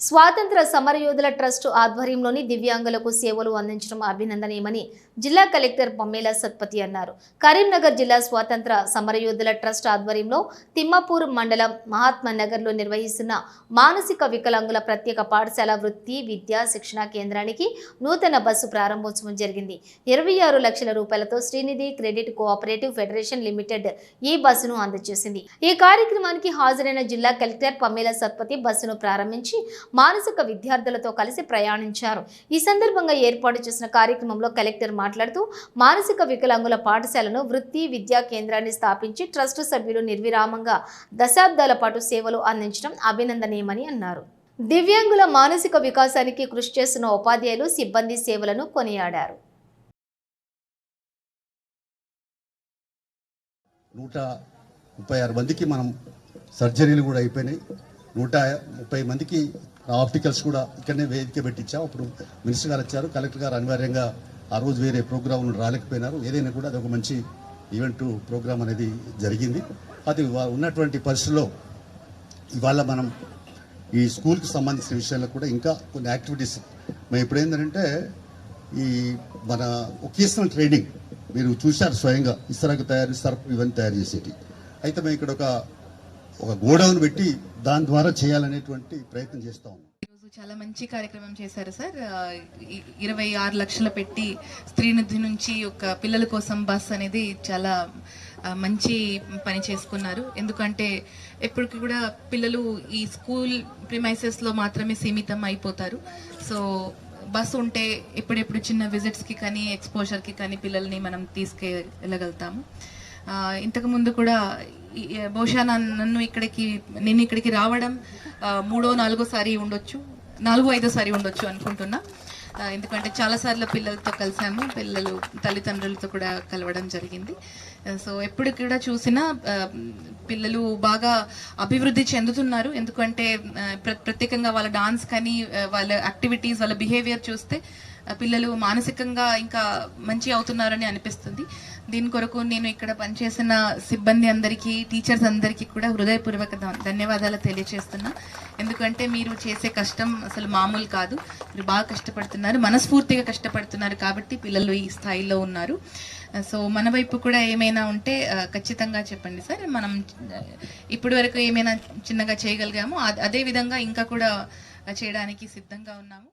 స్వాతంత్ర సమరయోధుల ట్రస్ట్ ఆధ్వర్యంలోని దివ్యాంగులకు సేవలు అందించడం అభినందనీయమని జిల్లా కలెక్టర్ పమ్మేల సత్పతి అన్నారు. కరీంనగర్ జిల్లా స్వాతంత్ర సమరయోధుల ట్రస్ట్ ఆధ్వర్యంలో తిమ్మపూర్ మండలం మహాత్మానగర్లో నిర్వహిస్తున్న మానసిక వికలాంగుల ప్రత్యేక పాఠశాల వృత్తి విద్యా శిక్షణ కేంద్రానికి నూతన బస్సు ప్రారంభోత్సవం జరిగింది. ఇరవై ఆరు లక్షల రూపాయలతో Srinidhi credit cooperative federation limited ఈ బస్సును అందజేసింది. ఈ కార్యక్రమానికి హాజరైన జిల్లా కలెక్టర్ పమ్మేల సత్పతి బస్సును ప్రారంభించి మానసిక విద్యార్థులతో కలిసి ప్రయాణించారు. ఈ సందర్భంగా ఏర్పాటు చేసిన కార్యక్రమంలో కలెక్టర్ మాట్లాడుతూ మానసిక వికలాంగుల పాఠశాలను వృత్తి విద్యా కేంద్రాన్ని స్థాపించి ట్రస్ట్ సభ్యులు నిర్విరామంగా దశాబ్దాల పాటు సేవలు అందించడం అభినందనీయమని అన్నారు. దివ్యాంగుల మానసిక వికాసానికి కృషి చేస్తున్న ఉపాధ్యాయులు సిబ్బంది సేవలను కొనియాడారు. నూట ముప్పై ఆరు మందికి మనం సర్జరీలు కూడా అయిపోయినాయి. నూట ముప్పై మందికి ఆప్టికల్స్ కూడా ఇక్కడనే వేదిక పెట్టించాం. అప్పుడు మినిస్టర్ గారు వచ్చారు. కలెక్టర్ గారు అనివార్యంగా ఆ రోజు వేరే ప్రోగ్రాంలు రాలేకపోయినారు. ఏదైనా కూడా అది ఒక మంచి ఈవెంట్ ప్రోగ్రామ్ అనేది జరిగింది. అది ఉన్నటువంటి పరిస్థితుల్లో ఇవాళ మనం ఈ స్కూల్కి సంబంధించిన విషయాల్లో కూడా ఇంకా కొన్ని యాక్టివిటీస్ మేము ఇప్పుడు ఏంటంటే ఈ మన ఒకేషనల్ ట్రైనింగ్ మీరు చూశారు స్వయంగా. ఇస్తరకు తయారు సర్ఫ్ ఇవన్నీ తయారు చేసేటి. అయితే మేము ఇక్కడ ఒక ఒక గోడౌన్ పెట్టి దాని ద్వారా చేయాలనేటువంటి ప్రయత్నం చేస్తా ఉన్నాం. చాలా మంచి కార్యక్రమం చేశారు సార్. ఇరవై ఆరు లక్షలు పెట్టి స్త్రీనిధి నుంచి ఒక పిల్లల కోసం బస్ అనేది చాలా మంచి పని చేసుకున్నారు. ఎందుకంటే ఎప్పటికి కూడా పిల్లలు ఈ స్కూల్ ప్రిమైసెస్లో మాత్రమే సీమితం అయిపోతారు. సో బస్ ఉంటే ఎప్పుడెప్పుడు చిన్న విజిట్స్కి కానీ ఎక్స్పోజర్కి కానీ పిల్లల్ని మనం తీసుకెళ్ళగలుగుతాము. ఇంతకుముందు ఇంతకు ముందు కూడా బహుశా నన్ను నన్ను ఇక్కడికి నేను ఇక్కడికి రావడం మూడో నాలుగోసారి ఉండొచ్చు నాలుగో ఐదోసారి ఉండొచ్చు అనుకుంటున్నా. ఎందుకంటే చాలాసార్లు పిల్లలతో కలిసాము పిల్లలు తల్లిదండ్రులతో కూడా కలవడం జరిగింది. సో ఎప్పుడు కూడా చూసినా పిల్లలు బాగా అభివృద్ధి చెందుతున్నారు. ఎందుకంటే ప్ర- ప్రత్యేకంగా వాళ్ళ డాన్స్ కానీ వాళ్ళ యాక్టివిటీస్ వాళ్ళ బిహేవియర్ చూస్తే పిల్లలు మానసికంగా ఇంకా మంచి అవుతున్నారని అనిపిస్తుంది. దీని కొరకు నేను ఇక్కడ పనిచేసిన సిబ్బంది అందరికీ టీచర్స్ అందరికీ కూడా హృదయపూర్వక ధన్యవాదాలు తెలియజేస్తున్నా ఎందుకంటే మీరు చేసే కష్టం అసలు మామూలు కాదు. మీరు బాగా కష్టపడుతున్నారు మనస్ఫూర్తిగా కష్టపడుతున్నారు కాబట్టి పిల్లలు ఈ స్థాయిలో ఉన్నారు. సో మన వైపు కూడా ఏమైనా ఉంటే ఖచ్చితంగా చెప్పండి సార్. మనం ఇప్పటి వరకు ఏమైనా చిన్నగా చేయగలిగామో అ- అదే విధంగా ఇంకా కూడా చేయడానికి సిద్ధంగా ఉన్నాము.